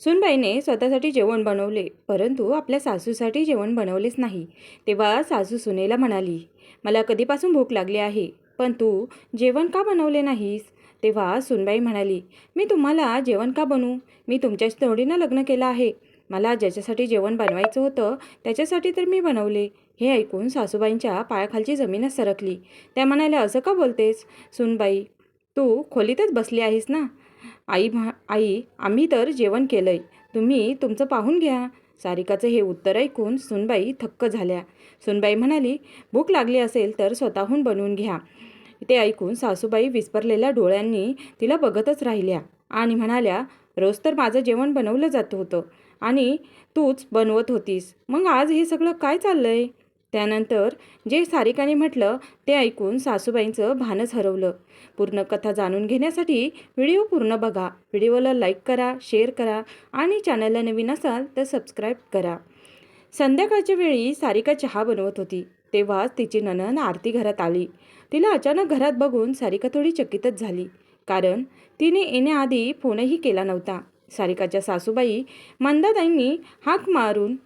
सुनबाईने स्वतःसाठी जेवण बनवले परंतु आपल्या सासूसाठी जेवण बनवलेच नाही. तेव्हा सासू सुनेला म्हणाली मला कधीपासून भूक लागली आहे पण तू जेवण का बनवले नाहीस? तेव्हा सुनबाई म्हणाली मी तुम्हाला जेवण का बनवू? मी तुमच्याशी थोडीनं लग्न केलं आहे. मला ज्याच्यासाठी जेवण बनवायचं होतं त्याच्यासाठी तर मी बनवले. हे ऐकून सासूबाईंच्या पायाखालची जमीनच सरकली. त्या म्हणाल्या असं का बोलतेस? सुनबाई तू खोलीतच बसली आहेस ना? आई म्हा आई आम्ही तर जेवण केलंय. तुम्ही तुमचं पाहून घ्या. सारिकाचं हे उत्तर ऐकून सुनबाई थक्क झाल्या. सुनबाई म्हणाली भूक लागली असेल तर स्वतःहून बनवून घ्या. ते ऐकून सासूबाई विस्परलेल्या डोळ्यांनी तिला बघतच राहिल्या आणि म्हणाल्या रोज तर माझं जेवण बनवलं जात होतं आणि तूच बनवत होतीस. मग आज हे सगळं काय चाललं आहे त्यानंतर जे सारिकाने म्हटलं ते ऐकून सासूबाईंचं भानच हरवलं. पूर्ण कथा जाणून घेण्यासाठी व्हिडिओ पूर्ण बघा. व्हिडिओला लाईक करा शेअर करा आणि चॅनलला नवीन असाल तर सबस्क्राईब करा. संध्याकाळच्या वेळी सारिका चहा बनवत होती. तेव्हाच तिची ननन आरती घरात आली. तिला अचानक घरात बघून सारिका थोडी चकितच झाली. कारण तिने येण्याआधी फोनही केला नव्हता. सारिकाच्या सासूबाई मंदाताईंनी हाक मारून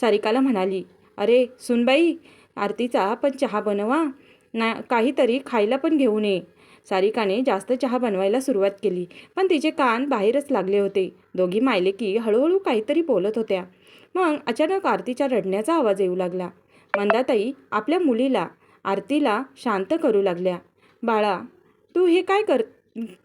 सारिकाला म्हणाली अरे सुनबाई आरतीचा पण चहा बनवा. ना काहीतरी खायला पण घेऊन ये. सारिकाने जास्त चहा बनवायला सुरुवात केली पण तिचे कान बाहेरच लागले होते. दोघी मायले की हळूहळू काहीतरी बोलत होत्या. मग अचानक आरतीच्या रडण्याचा आवाज येऊ लागला. मंदाताई आपल्या मुलीला आरतीला शांत करू लागल्या. बाळा तू हे काय कर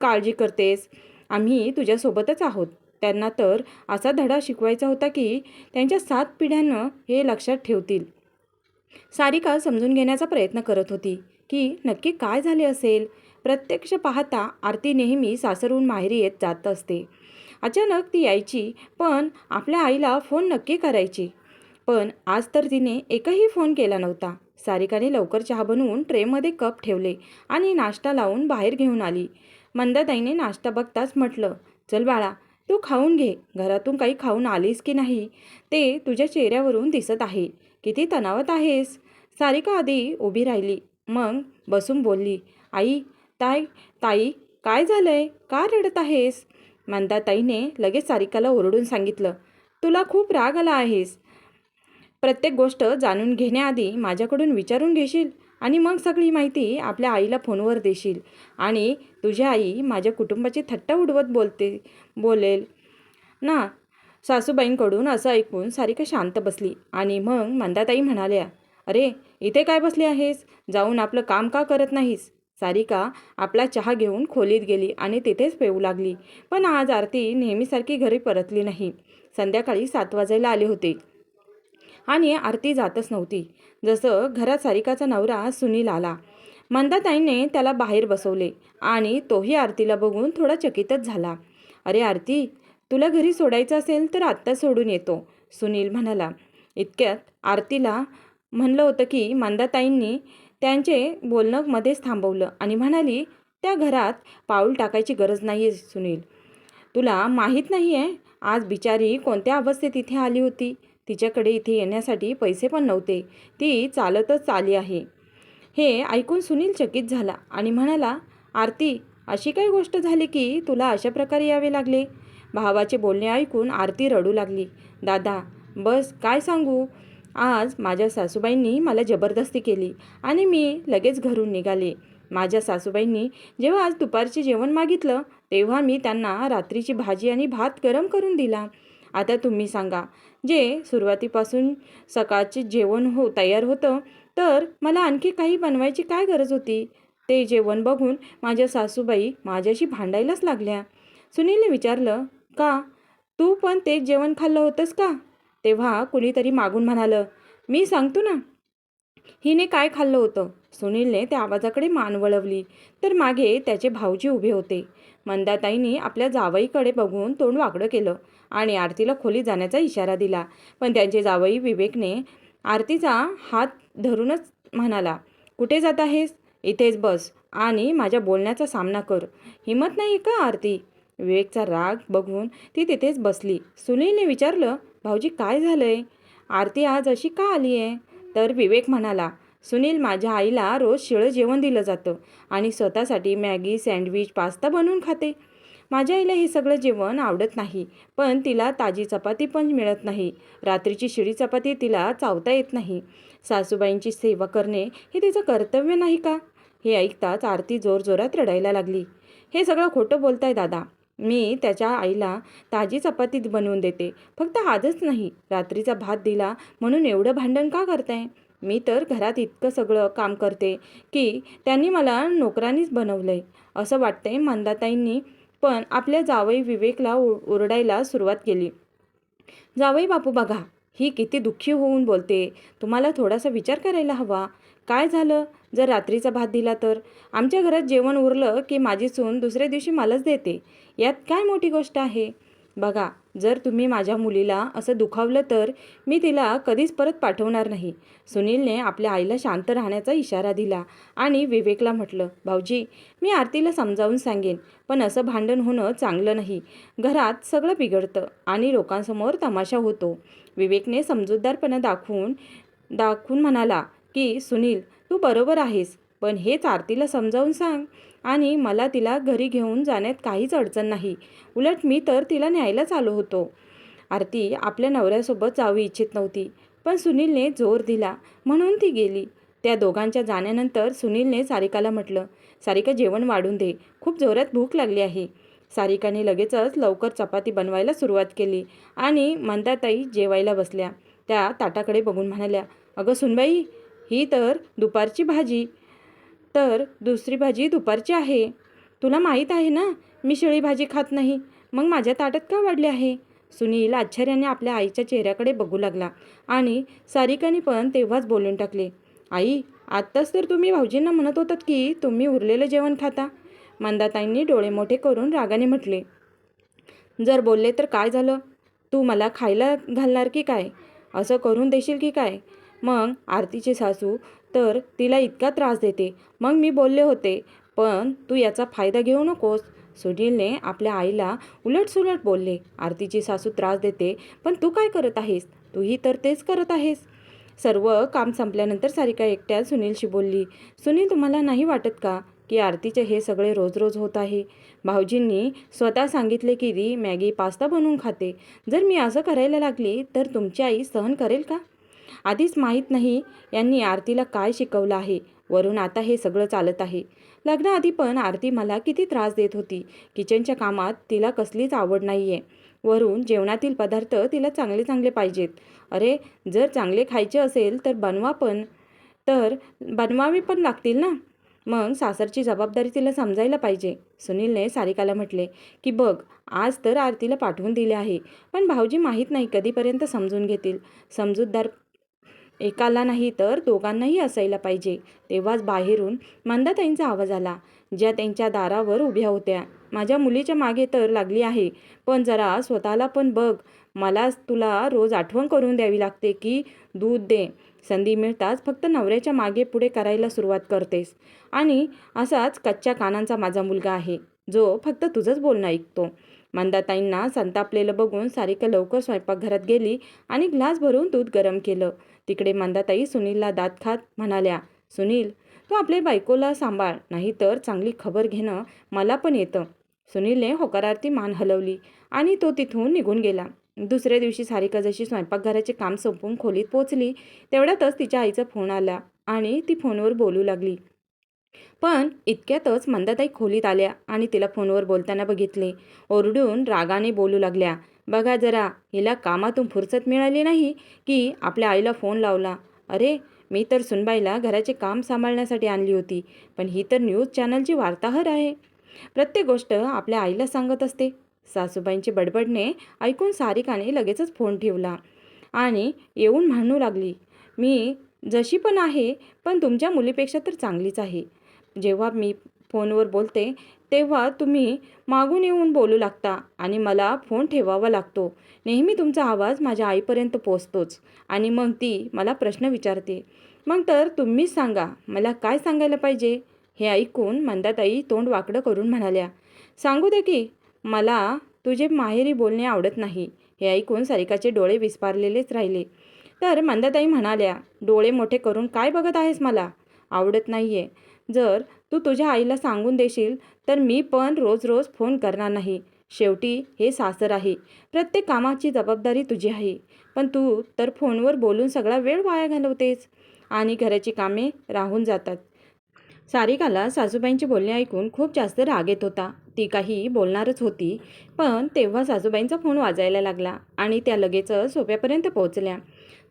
काळजी करतेस? आम्ही तुझ्यासोबतच आहोत. त्यांना तर असा धडा शिकवायचा होता की त्यांच्या सात पिढ्यांनं हे लक्षात ठेवतील. सारिका समजून घेण्याचा प्रयत्न करत होती की नक्की काय झाले असेल? प्रत्यक्ष पाहता आरती नेहमी सासरून माहेरी येत जात असते. अचानक ती यायची पण आपल्या आईला फोन नक्की करायची. पण आज तर तिने एकही फोन केला नव्हता. सारिकाने लवकर चहा बनवून ट्रेमध्ये कप ठेवले आणि नाश्ता लावून बाहेर घेऊन आली. मंदाताईने नाश्ता बघताच म्हटलं चल बाळा तू खाऊन घे. घरातून काही खाऊन आलीस की नाही ते तुझ्या चेहऱ्यावरून दिसत आहे. किती तणावत आहेस? सारिका आधी उभी राहिली. मग बसून बोलली आई ताई ताई काय झालंय? का रडत आहेस? मंदाताईने लगेच सारिकाला ओरडून सांगितलं तुला खूप राग आला आहेस. प्रत्येक गोष्ट जाणून घेण्याआधी माझ्याकडून विचारून घेशील? आणि मग सगळी माहिती आपल्या आईला फोनवर देशील. आणि तुझी आई माझ्या कुटुंबाची थट्टा उडवत बोलते बोलेल. ना सासूबाईंकडून असं ऐकून सारिका शांत बसली. आणि मग मंदाताई म्हणाल्या अरे इथे काय बसली आहेस? जाऊन आपलं काम का करत नाहीस? सारिका आपला चहा घेऊन खोलीत गेली आणि तिथेच पेऊ लागली. पण आज आरती नेहमीसारखी घरी परतली नाही. संध्याकाळी सात वाजायला आले होते. आणि आरती जातच नव्हती. जसं घरात सारिकाचा नवरा सुनील आला मंदाताईने त्याला बाहेर बसवले आणि तोही आरतीला बघून थोडा चकितच झाला. अरे आरती तुला घरी सोडायचं असेल तर आत्ता सोडून येतो सुनील म्हणाला. इतक्यात आरतीला म्हणलं होतं की मंदाताईंनी त्यांचे बोलणं मध्येच थांबवलं आणि म्हणाली त्या घरात पाऊल टाकायची गरज नाही आहे सुनील. तुला माहीत नाही आहे आज बिचारी कोणत्या अवस्थेत इथे आली होती? तिच्याकडे इथे येण्यासाठी पैसे पण नव्हते. ती चालतच आली आहे. हे ऐकून सुनील चकित झाला आणि म्हणाला आरती अशी काय गोष्ट झाली की तुला अशा प्रकारे यावे लागले? भावाचे बोलणे ऐकून आरती रडू लागली. दादा बस काय सांगू? आज माझ्या सासूबाईंनी मला जबरदस्ती केली आणि मी लगेच घरून निघाले. माझ्या सासूबाईंनी जेव्हा आज दुपारचे जेवण मागितलं तेव्हा मी त्यांना रात्रीची भाजी आणि भात गरम करून दिला. आता तुम्ही सांगा जे सुरुवातीपासून सकाळचे जेवण हो तयार होतं तर मला आणखी काही बनवायची काय गरज होती? ते जेवण बघून माझ्या सासूबाई माझ्याशी भांडायलाच लागल्या. सुनीलने विचारलं का? तू पण तेच जेवण खाल्लं होतंस का? तेव्हा कुणीतरी मागून म्हणालं मी सांगतो ना हिने काय खाल्लं होतं? सुनीलने त्या आवाजाकडे मान वळवली. तर मागे त्याचे भाऊजी उभे होते. मंदाताईंनी आपल्या जावईकडे बघून तोंड वाकडं केलं आणि आरतीला खोली जाण्याचा इशारा दिला. पण त्यांचे जावई विवेकने आरतीचा हात धरूनच म्हणाला कुठे जात आहेस? इथेच बस आणि माझ्या बोलण्याचा सामना कर. हिंमत नाही का आरती? विवेकचा राग बघून ती तिथेच बसली. सुनीलने विचारलं भाऊजी काय झालंय? आरती आज अशी का आली आहे तर विवेक म्हणाला सुनील माझ्या आईला रोज शिळं जेवण दिलं जातं आणि स्वतःसाठी मॅगी सँडविच पास्ता बनवून खाते. माझ्या आईला हे सगळं जेवण आवडत नाही पण तिला ताजी चपाती पण मिळत नाही. रात्रीची शिळी चपाती तिला चावता येत नाही. सासूबाईंची सेवा करणे हे तिचं कर्तव्य नाही का? हे ऐकताच आरती जोरजोरात रडायला लागली. हे सगळं खोटं बोलताय दादा. मी त्याच्या आईला ताजी चपाती बनवून देते. फक्त आजच नाही रात्रीचा भात दिला म्हणून एवढं भांडण का करताय? मी तर घरात इतकं सगळं काम करते की त्यांनी मला नोकरानीच बनवलं आहे असं वाटतंय मंदाताईंनी पण आपल्या जावई विवेकला ओरडायला सुरुवात केली. जावई बापू बघा ही किती दुःखी होऊन बोलते. तुम्हाला थोडासा विचार करायला हवा. काय झालं? जर रात्रीचा भात दिला तर? आमच्या घरात जेवण उरलं की माझी सून दुसऱ्या दिवशी मलाच देते. यात काय मोठी गोष्ट आहे? बघा जर तुम्ही माझ्या मुलीला असं दुखावलं तर मी तिला कधीच परत पाठवणार नाही. सुनीलने आपल्या आईला शांत राहण्याचा इशारा दिला आणि विवेकला म्हटलं भाऊजी मी आरतीला समजावून सांगेन पण असं भांडण होणं चांगलं नाही. घरात सगळं बिघडतं आणि लोकांसमोर तमाशा होतो. विवेकने समजूतदारपणा दाखवून दाखवून म्हणाला की सुनील तू बरोबर आहेस पण हेच आरतीला समजावून सांग. आणि मला तिला घरी घेऊन जाण्यात काहीच अडचण नाही. उलट मी तर तिला न्यायलाच आलो होतो. आरती आपल्या नवऱ्यासोबत जाऊ इच्छित नव्हती पण सुनीलने जोर दिला म्हणून ती गेली. त्या दोघांच्या जाण्यानंतर सुनीलने सारिकाला म्हटलं सारिका जेवण वाढून दे. खूप जोरात भूक लागली आहे. सारिकाने लगेचच लवकर चपाती बनवायला सुरुवात केली आणि मंदाताई जेवायला बसल्या. त्या ताटाकडे बघून म्हणाल्या अगं सुनबाई ही तर दुपारची भाजी. तर दुसरी भाजी दुपारची आहे. तुला माहीत आहे ना मी शिळी भाजी खात नाही. मग माझ्या ताटात का वाढले आहे? सुनील आश्चर्याने आपल्या आईच्या चेहऱ्याकडे बघू लागला आणि सारिकाने पण तेव्हाच बोलून टाकले. आई आत्ताच तर तुम्ही भाऊजींना म्हणत होतात की तुम्ही उरलेलं जेवण खाता. मंदाताईंनी डोळे मोठे करून रागाने म्हटले. जर बोलले तर काय झालं? तू मला खायला घालणार की काय? असं करून देशील की काय? मग आरतीची सासू तर तिला इतका त्रास देते. मग मी बोलले होते पण तू याचा फायदा घेऊ नकोस. सुनीलने आपल्या आईला उलटसुलट बोलले आरतीची सासू त्रास देते पण तू काय करत आहेस? तूही तर तेच करत आहेस. सर्व काम संपल्यानंतर सारिका एकट्या सुनीलशी बोलली सुनील तुम्हाला नाही वाटत का की आरतीचे हे सगळे रोज रोज होत आहे? भाऊजींनी स्वतः सांगितले की ती मॅगी पास्ता बनवून खाते. जर मी असं करायला लागली तर तुमची आई सहन करेल का? आधीच माहीत नाही यांनी आरतीला काय शिकवलं आहे. वरून आता हे सगळं चालत आहे. लग्नाआधी पण आरती मला किती त्रास देत होती. किचनच्या कामात तिला कसलीच आवड नाही आहे वरून जेवणातील पदार्थ तिला चांगले चांगले पाहिजेत. अरे जर चांगले खायचे असेल तर बनवा पण. तर बनवावे पण लागतील ना? मग सासरची जबाबदारी तिला समजायला पाहिजे. सुनीलने सारिकाला म्हटले की बघ आज तर आरतीला पाठवून दिले आहे. पण भाऊजी माहीत नाही कधीपर्यंत समजून घेतील. समजूतदार एकाला नाही तर दोघांनाही असायला पाहिजे. तेव्हाच बाहेरून मंदाताईंचा आवाज आला ज्या त्यांच्या दारावर उभ्या होत्या. माझ्या मुलीच्या मागे तर लागली आहे पण जरा स्वतःला पण बघ. मला तुला रोज आठवण करून द्यावी लागते की दूध दे. संधी मिळताच फक्त नवऱ्याच्या मागे पुढे करायला सुरुवात करतेस. आणि असाच कच्च्या कानांचा माझा मुलगा आहे जो फक्त तुझंच बोलणं ऐकतो. मंदाताईंना संतापलेलं बघून सारिका लवकर स्वयंपाकघरात गेली आणि ग्लास भरून दूध गरम केलं. तिकडे मंदाताई सुनीलला दात खात म्हणाल्या सुनील तू आपल्या बायकोला सांभाळ नाहीतर चांगली खबर घेणं मला पण येतं. सुनीलने होकारार्थी मान हलवली आणि तो तिथून निघून गेला. दुसऱ्या दिवशी सारिका जशी स्वयंपाकघराचे काम संपून खोलीत पोचली तेवढ्यातच तिच्या आईचा फोन आला आणि ती फोनवर बोलू लागली. पण इतक्यातच मंदाताई खोलीत आल्या आणि तिला फोनवर बोलताना बघितले. ओरडून रागाने बोलू लागल्या. बघा जरा हिला कामातून फुरसत मिळाली नाही की आपल्या आईला फोन लावला. अरे मी तर सुनबाईला घराचे काम सांभाळण्यासाठी आणली होती पण ही तर न्यूज चॅनलची वार्ताहर आहे. प्रत्येक गोष्ट आपल्या आईला सांगत असते. सासूबाईंचे बडबडणे ऐकून सारिकाने लगेचच फोन ठेवला आणि येऊन म्हणू लागली मी जशी पण आहे पण तुमच्या मुलीपेक्षा तर चांगलीच आहे. जेव्हा मी फोनवर बोलते तेव्हा तुम्ही मागून येऊन बोलू लागता आणि मला फोन ठेवावा लागतो. नेहमी तुमचा आवाज माझ्या आईपर्यंत पोचतोच आणि मग ती मला प्रश्न विचारते. मग तर तुम्हीच सांगा मला काय सांगायला पाहिजे? हे ऐकून मंदाताई तोंड वाकडं करून म्हणाल्या. सांगू दे की मला तुझे माहेरी बोलणे आवडत नाही. हे ऐकून सारिकाचे डोळे विस्पारलेलेच राहिले. तर मंदाताई म्हणाल्या डोळे मोठे करून काय बघत आहेस मला? आवडत नाही आहे जर तू तुझ्या आईला सांगून देशील तर मी पण रोज रोज फोन करणार नाही. शेवटी हे सासर आहे. प्रत्येक कामाची जबाबदारी तुझी आहे. पण तू तर फोनवर बोलून सगळा वेळ वाया घालवतेस. आणि घराची कामे राहून जातात. सारिकाला सासूबाईंचे बोलणे ऐकून खूप जास्त राग येत होता. ती काही बोलणारच होती पण तेव्हा सासूबाईंचा फोन वाजायला लागला आणि त्या लगेचच सोप्यापर्यंत पोहोचल्या.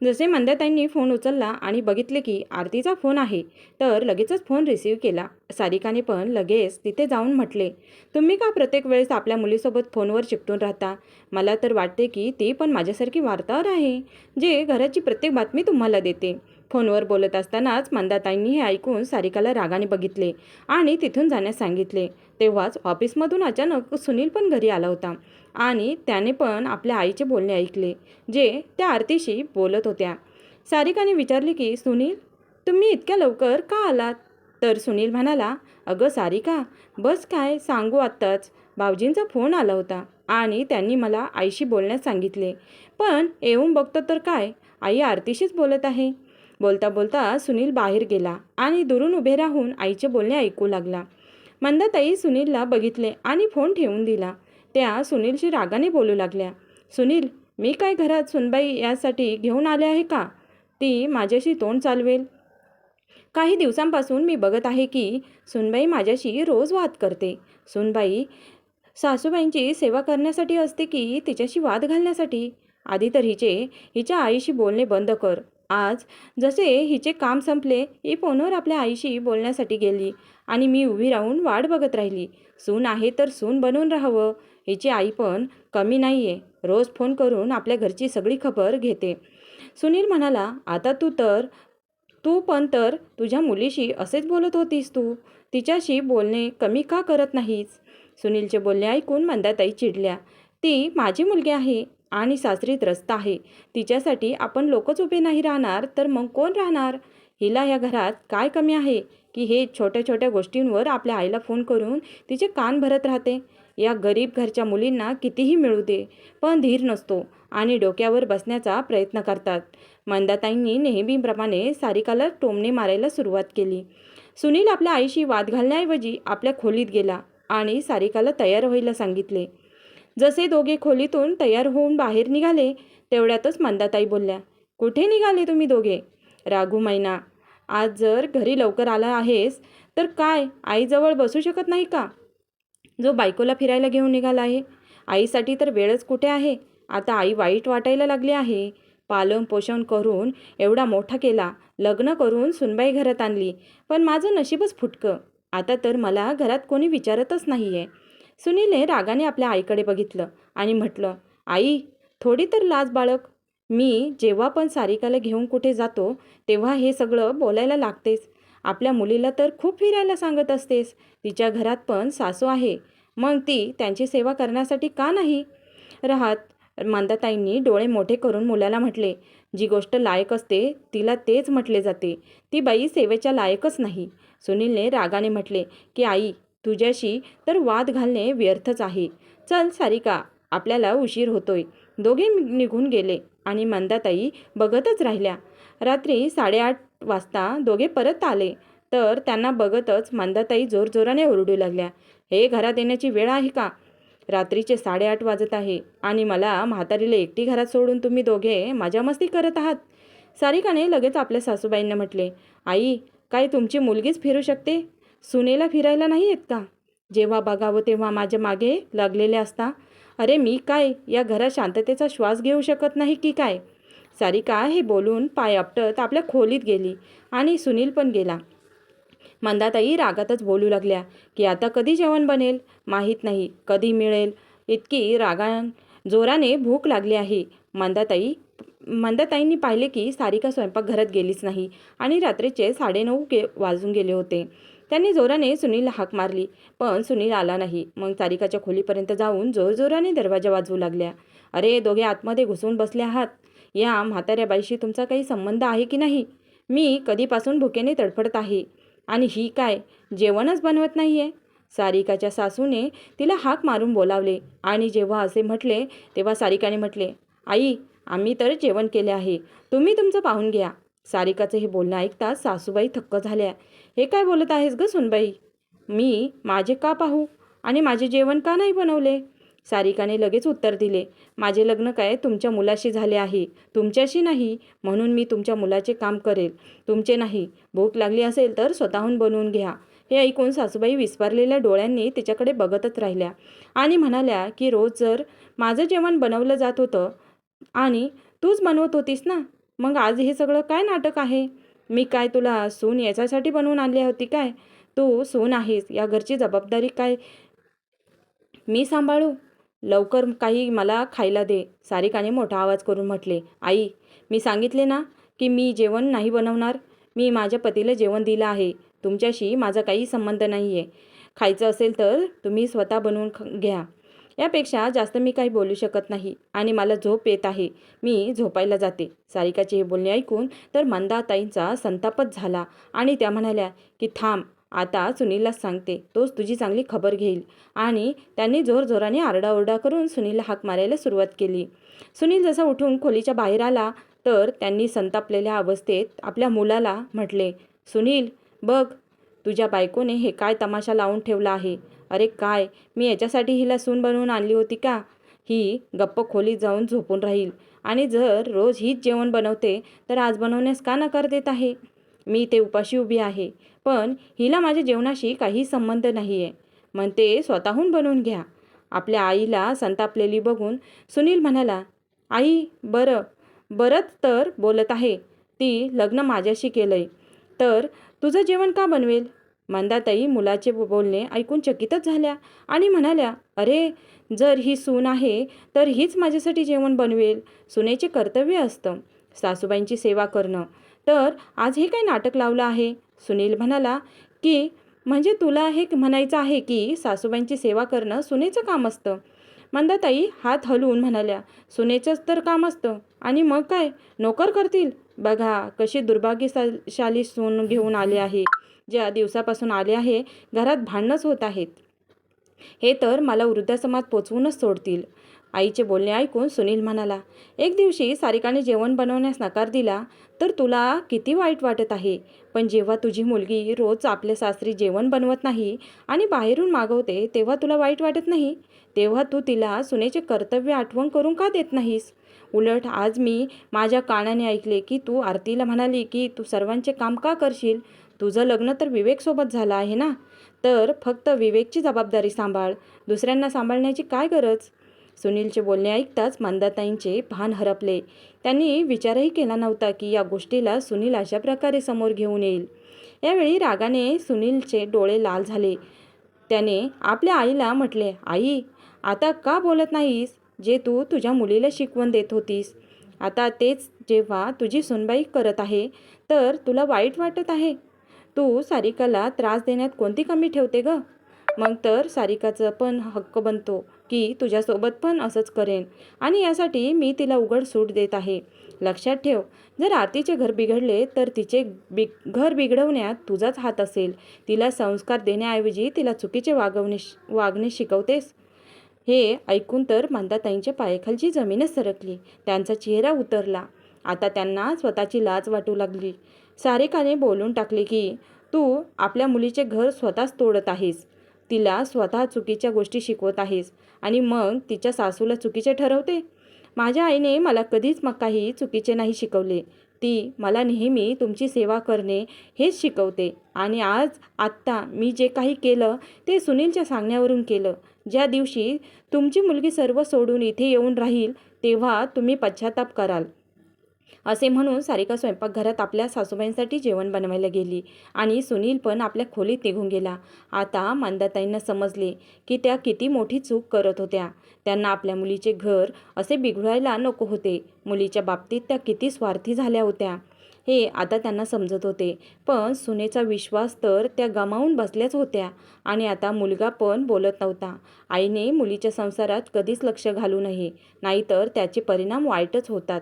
जसे मंदाताईंनी फोन उचलला आणि बघितले की आरतीचा फोन आहे तर लगेचच फोन रिसीव केला. सारिकाने पण लगेच तिथे जाऊन म्हटले तुम्ही का प्रत्येक वेळेस आपल्या मुलीसोबत फोनवर चिकटून राहता? मला तर वाटते की ती पण माझ्यासारखी वार्ताहर आहे जे घराची प्रत्येक बातमी तुम्हाला देते. फोनवर बोलत असतानाच मंदाताईंनी हे ऐकून सारिकाला रागाने बघितले आणि तिथून जाण्यास सांगितले. तेव्हाच ऑफिसमधून अचानक सुनील पण घरी आला होता आणि त्याने पण आपल्या आईचे बोलणे ऐकले जे त्या आरतीशी बोलत होत्या. सारिकाने विचारले की सुनील तुम्ही इतक्या लवकर का आलात? तर सुनील म्हणाला अगं सारिका बस काय सांगू आत्ताच. भाऊजींचा फोन आला होता आणि त्यांनी मला आईशी बोलण्यास सांगितले. पण येऊन बघतो तर काय? आई आरतीशीच बोलत आहे. बोलता बोलता सुनील बाहेर गेला आणि दुरून उभे राहून आईचे बोलणे ऐकू लागला. मंदाताई सुनीलला बघितले आणि फोन ठेवून दिला. त्या सुनीलशी रागाने बोलू लागल्या. सुनील मी काय घरात सुनबाई यासाठी घेऊन आले आहे का? ती माझ्याशी तोंड चालवेल. काही दिवसांपासून मी बघत आहे की सुनबाई माझ्याशी रोज वाद करते. सुनबाई सासूबाईंची सेवा करण्यासाठी असते की तिच्याशी वाद घालण्यासाठी? आधी तर हिचे हिच्या आईशी बोलणे बंद कर. आज जसे हिचे काम संपले ही फोनवर आपल्या आईशी बोलण्यासाठी गेली आणि मी उभी राहून वाट बघत राहिली. सून आहे तर सून बनून राहावं. हिची आई पण कमी नाही आहे रोज फोन करून आपल्या घरची सगळी खबर घेते. सुनील म्हणाला आता तू तर तू पण तर तुझ्या मुलीशी असेच बोलत होतीस तू. तिच्याशी बोलणे कमी का करत नाहीस? सुनीलचे बोलणे ऐकून मंदाताई चिडल्या. ती माझी मुलगी आहे. आणि सासरी त्रस्त आहे. तिच्यासाठी आपण लोकच उभे नाही राहणार तर मग कोण राहणार? हिला या घरात काय कमी आहे? की हे छोट्या छोट्या गोष्टींवर आपल्या आईला फोन करून तिचे कान भरत राहते. या गरीब घरच्या मुलींना कितीही मिळू दे पण धीर नसतो आणि डोक्यावर बसण्याचा प्रयत्न करतात. मंदाताईंनी नेहमीप्रमाणे सारिकाला टोमणे मारायला सुरुवात केली. सुनील आपल्या आईशी वाद घालण्याऐवजी आपल्या खोलीत गेला आणि सारिकाला तयार व्हायला सांगितले. जसे दोघे खोलीतून तयार होऊन बाहेर निघाले तेवढ्यातच मंदाताई बोलल्या कुठे निघाले तुम्ही दोघे? राघू मैना आज जर घरी लवकर आला आहेस तर काय आईजवळ बसू शकत नाही का? जो बायकोला फिरायला घेऊन निघाला आहे आईसाठी तर वेळच कुठे आहे? आता आई वाईट वाटायला लागली आहे. पालन पोषण करून एवढा मोठा केला लग्न करून सुनबाई घरात आणली पण माझं नशीबच फुटकं. आता तर मला घरात कोणी विचारतच नाही आहे सुनीलने रागाने आपल्या आईकडे बघितलं आणि म्हटलं आई थोडी तर लाज बाळक मी जेव्हा पण सारिकाला घेऊन कुठे जातो तेव्हा हे सगळं बोलायला लागतेस. आपल्या मुलीला तर खूप फिरायला सांगत असतेस. तिच्या घरात पण सासू आहे. मग ती त्यांची सेवा करण्यासाठी का नाही? राहत मंदाताईंनी डोळे मोठे करून मुलाला म्हटले जी गोष्ट लायक असते तिला तेच म्हटले जाते. ती बाई सेवेच्या लायकच नाही. सुनीलने रागाने म्हटले की आई तुझ्याशी तर वाद घालणे व्यर्थच आहे. चल सारिका आपल्याला उशीर होतोय. दोघे निघून गेले आणि मंदाताई बघतच राहिल्या. रात्री साडेआठ वाजता दोघे परत आले तर त्यांना बघतच मंदाताई जोरजोराने ओरडू लागल्या. हे घरात येण्याची वेळ आहे का? रात्रीचे साडेआठ वाजत आहे आणि मला म्हातारीला एकटी घरात सोडून तुम्ही दोघे मजा मस्ती करत आहात? सारिकाने लगेच आपल्या सासूबाईंना म्हटले आई काय तुमची मुलगीच फिरू शकते? सुनेला फिरायला नाही येत का? जेव्हा बघावं तेव्हा माझ्या मागे लागलेले असता अरे मी काय? या घरात शांततेचा श्वास घेऊ शकत नाही की काय? सारिका हे बोलून पाय आपटत आपल्या खोलीत गेली आणि सुनील पण गेला. मंदाताई रागातच बोलू लागल्या की आता कधी जेवण बनेल? माहीत नाही. कधी मिळेल? इतकी रागान जोराने भूक लागली आहे. मंदाताई मंदाताईंनी पाहिले की सारिका स्वयंपाकघरात गेलीच नाही आणि रात्रीचे साडेनऊ गे वाजून गेले होते. त्यांनी जोराने सुनीलला हाक मारली. पण सुनील आला नाही. मग सारिकाच्या खोलीपर्यंत जाऊन जोरजोराने दरवाजा वाजवू लागल्या. अरे दोघे आतमध्ये घुसून बसले आहात. या म्हाताऱ्या बाईशी तुमचा काही संबंध आहे की नाही? मी कधीपासून भुकेने तडफडत आहे. आणि ही काय? जेवणच बनवत नाही आहे सारिकाच्या सासूने तिला हाक मारून बोलावले. आणि जेव्हा असे म्हटले तेव्हा सारिकाने म्हटले आई आम्ही तर जेवण केले आहे. तुम्ही तुमचं पाहून घ्या. सारिकाचं हे बोलणं ऐकताच सासूबाई थक्क झाल्या. हे काय बोलत आहेस ग सुनबाई? मी माझे का पाहू? आणि माझे जेवण का नाही बनवले? सारिकाने लगेच उत्तर दिले माझे लग्न काय तुमच्या मुलाशी झाले आहे. तुमच्याशी नाही म्हणून मी तुमच्या मुलाचे काम करेल. तुमचे नाही भूक लागली असेल तर स्वतःहून बनवून घ्या. हे ऐकून सासूबाई विस्पारलेल्या डोळ्यांनी तिच्याकडे बघतच राहिल्या आणि म्हणाल्या की रोज जर माझं जेवण बनवलं जात होतं आणि तूच बनवत होतीस ना मग आज हे सगळं काय नाटक आहे? मी काय तुला सून याच्यासाठी बनवून आणली होती काय? तू सून आहेस या घरची जबाबदारी काय? मी सांभाळू? लवकर काही मला खायला दे सारिकाने मोठा आवाज करून म्हटले. आई मी सांगितले ना की मी जेवण नाही बनवणार? मी माझ्या पतीला जेवण दिलं आहे. तुमच्याशी माझा काही संबंध नाही आहे खायचं असेल तर तुम्ही स्वतः बनवून ख घ्या. यापेक्षा जास्त मी काही बोलू शकत नाही आणि मला झोप येत आहे. मी झोपायला जाते. सारिकाचे हे बोलणे ऐकून तर मंदाताईंचा संतापच झाला आणि त्या म्हणाल्या की थांब आता सुनीललाच सांगते. तोच तुझी चांगली खबर घेईल. आणि त्यांनी जोरजोराने आरडाओरडा करून सुनीलला हाक मारायला सुरुवात केली. सुनील जसा उठून खोलीच्या बाहेर आला तर त्यांनी संतापलेल्या अवस्थेत आपल्या मुलाला म्हटले सुनील बघ तुझ्या बायकोने हे काय तमाशा लावून ठेवला आहे? अरे काय मी याच्यासाठी हिला सून बनवून आणली होती का? ही गप्प खोलीत जाऊन झोपून राहील. आणि जर रोज हीच जेवण बनवते तर आज बनवण्यास का नकार देत आहे? मी ते उपाशी उभी आहे पण हिला माझ्या जेवणाशी काही संबंध नाही आहे म्हणते स्वतःहून बनवून घ्या. आपल्या आईला संतापलेली बघून सुनील म्हणाला आई बरं बरंच तर बोलत आहे. ती लग्न माझ्याशी केलंय. तर तुझं जेवण का बनवेल? मंदाताई मुलाचे बोलणे ऐकून चकितच झाल्या आणि म्हणाल्या अरे जर ही सून आहे तर हीच माझ्यासाठी जेवण बनवेल. सुनेचे कर्तव्य असतं सासूबाईंची सेवा करणं. तर आज हे काय नाटक लावलं आहे? सुनील म्हणाला की म्हणजे तुला हे म्हणायचं आहे की सासूबाईंची सेवा करणं सुनेचं काम असतं. मंदाताई हात हलवून म्हणाल्या सुनेचंच तर काम असतं. आणि मग काय? नोकर करतील? बघा कशी दुर्भाग्यशाली सून घेऊन आले आहे. ज्या दिवसापासून आले आहे घरात भांडणंच होत आहेत. हे तर मला वृद्धाश्रमात पोचवूनच सोडतील. आईचे बोलणे ऐकून सुनील म्हणाला एक दिवशी सारिकाने जेवण बनवण्यास नकार दिला तर तुला किती वाईट वाटत आहे. पण जेव्हा तुझी मुलगी रोज आपल्या सासरी जेवण बनवत नाही आणि बाहेरून मागवते तेव्हा तुला वाईट वाटत नाही? तेव्हा तू तिला सुनेचे कर्तव्य आठवण करून का देत नाहीस? उलट आज मी माझ्या कानाने ऐकले की तू आरतीला म्हणाली की तू सर्वांचे काम का करशील? तुझं लग्न तर विवेकसोबत झालं आहे ना? तर फक्त विवेकची जबाबदारी सांभाळ. दुसऱ्यांना सांभाळण्याची काय गरज? सुनीलचे बोलणे ऐकताच मांदाताईंचे भान हरपले. त्यांनी विचारही केला नव्हता की या गोष्टीला सुनील अशा प्रकारे समोर घेऊन येईल. यावेळी रागाने सुनीलचे डोळे लाल झाले. त्याने आपल्या आईला म्हटले आई आता का बोलत नाहीस? जे तू तुझ्या मुलीला शिकवण देत होतीस. आता तेच जेव्हा तुझी सुनबाई करत आहे तर तुला वाईट वाटत आहे. तू सारिकाला त्रास देण्यात कोणती कमी ठेवते ग? मग तर सारिकाचं पण हक्क बनतो. की तुझ्यासोबत पण असंच करेन आणि यासाठी मी तिला उघड सूट देत आहे. लक्षात ठेव जर आरतीचे घर बिघडले तर तिचे बि घर बिघडवण्यात तुझाच हात असेल. तिला संस्कार देण्याऐवजी तिला चुकीचे वागवणे वागणे शिकवतेस. हे ऐकून तर मंदाताईंच्या पायाखालची जमीनच सरकली. त्यांचा चेहरा उतरला. आता त्यांना स्वतःची लाज वाटू लागली. सारिकाने बोलून टाकले की तू आपल्या मुलीचे घर स्वतःच तोडत आहेस. तिला स्वतः चुकीच्या गोष्टी शिकवत आहेस. आणि मग तिच्या सासूला चुकीचे ठरवते? माझ्या आईने मला कधीच मग काही चुकीचे नाही शिकवले. ती मला नेहमी तुमची सेवा करणे हेच शिकवते. आणि आज आत्ता मी जे काही केलं ते सुनीलच्या सांगण्यावरून केलं. ज्या दिवशी तुमची मुलगी सर्व सोडून इथे येऊन राहील तेव्हा तुम्ही पश्चाताप कराल. असे म्हणून सारिका स्वयंपाकघरात आपल्या सासूबाईंसाठी जेवण बनवायला गेली आणि सुनील पण आपल्या खोलीत निघून गेला. आता मांदाताईंना समजले की त्या किती मोठी चूक करत होत्या. त्यांना आपल्या मुलीचे घर असे बिघडायला नको होते. मुलीच्या बाबतीत त्या किती स्वार्थी झाल्या होत्या. हे आता त्यांना समजत होते. पण सुनेचा विश्वास तर त्या गमावून बसल्याच होत्या आणि आता मुलगा पण बोलत नव्हता. आईने मुलीच्या संसारात कधीच लक्ष घालू नये नाहीतर त्याचे परिणाम वाईटच होतात.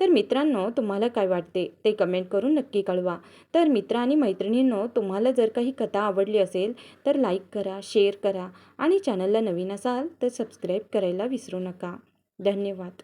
तर मित्रांनो तुम्हाला काय वाटते? ते कमेंट करून नक्की कळवा. तर मित्र आणि मैत्रिणींनो तुम्हाला जर काही कथा आवडली असेल तर लाईक करा शेअर करा आणि चॅनलला नवीन असाल तर सबस्क्राईब करायला विसरू नका. धन्यवाद.